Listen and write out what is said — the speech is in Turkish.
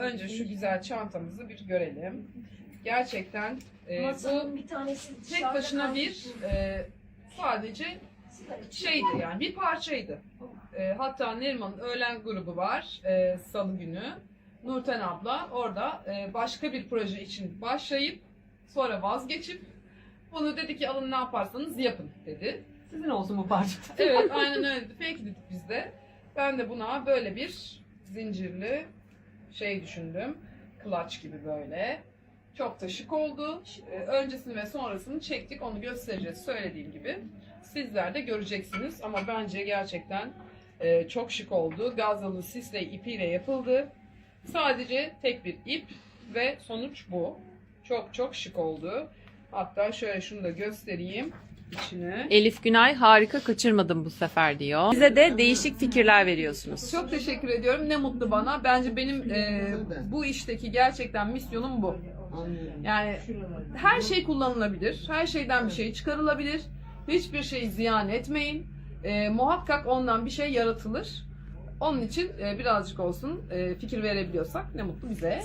Önce şu güzel çantamızı bir görelim. Gerçekten e, bu Masanın bir tanesi tek dışarıda başına bir e, sadece şeydi yani bir parçaydı. E, hatta Neriman'ın öğlen grubu var e, salı günü. Nurten abla orada e, başka bir proje için başlayıp sonra vazgeçip bunu dedi ki alın ne yaparsanız yapın dedi. Sizin olsun bu parça. Evet aynen öyle. dedi. Peki dedik biz de. Ben de buna böyle bir zincirli şey düşündüm. Clutch gibi böyle. Çok da şık oldu. Ee, öncesini ve sonrasını çektik. Onu göstereceğiz söylediğim gibi. Sizler de göreceksiniz. Ama bence gerçekten e, çok şık oldu. Gazlı sisle ipiyle yapıldı. Sadece tek bir ip ve sonuç bu. Çok çok şık oldu. Hatta şöyle şunu da göstereyim içine. Elif Günay harika kaçırmadım bu sefer diyor. Bize de değişik fikirler veriyorsunuz. Çok teşekkür ediyorum. Ne mutlu bana. Bence benim e, bu işteki gerçekten misyonum bu. Yani her şey kullanılabilir. Her şeyden bir şey çıkarılabilir. Hiçbir şeyi ziyan etmeyin. E, muhakkak ondan bir şey yaratılır. Onun için e, birazcık olsun e, fikir verebiliyorsak ne mutlu bize.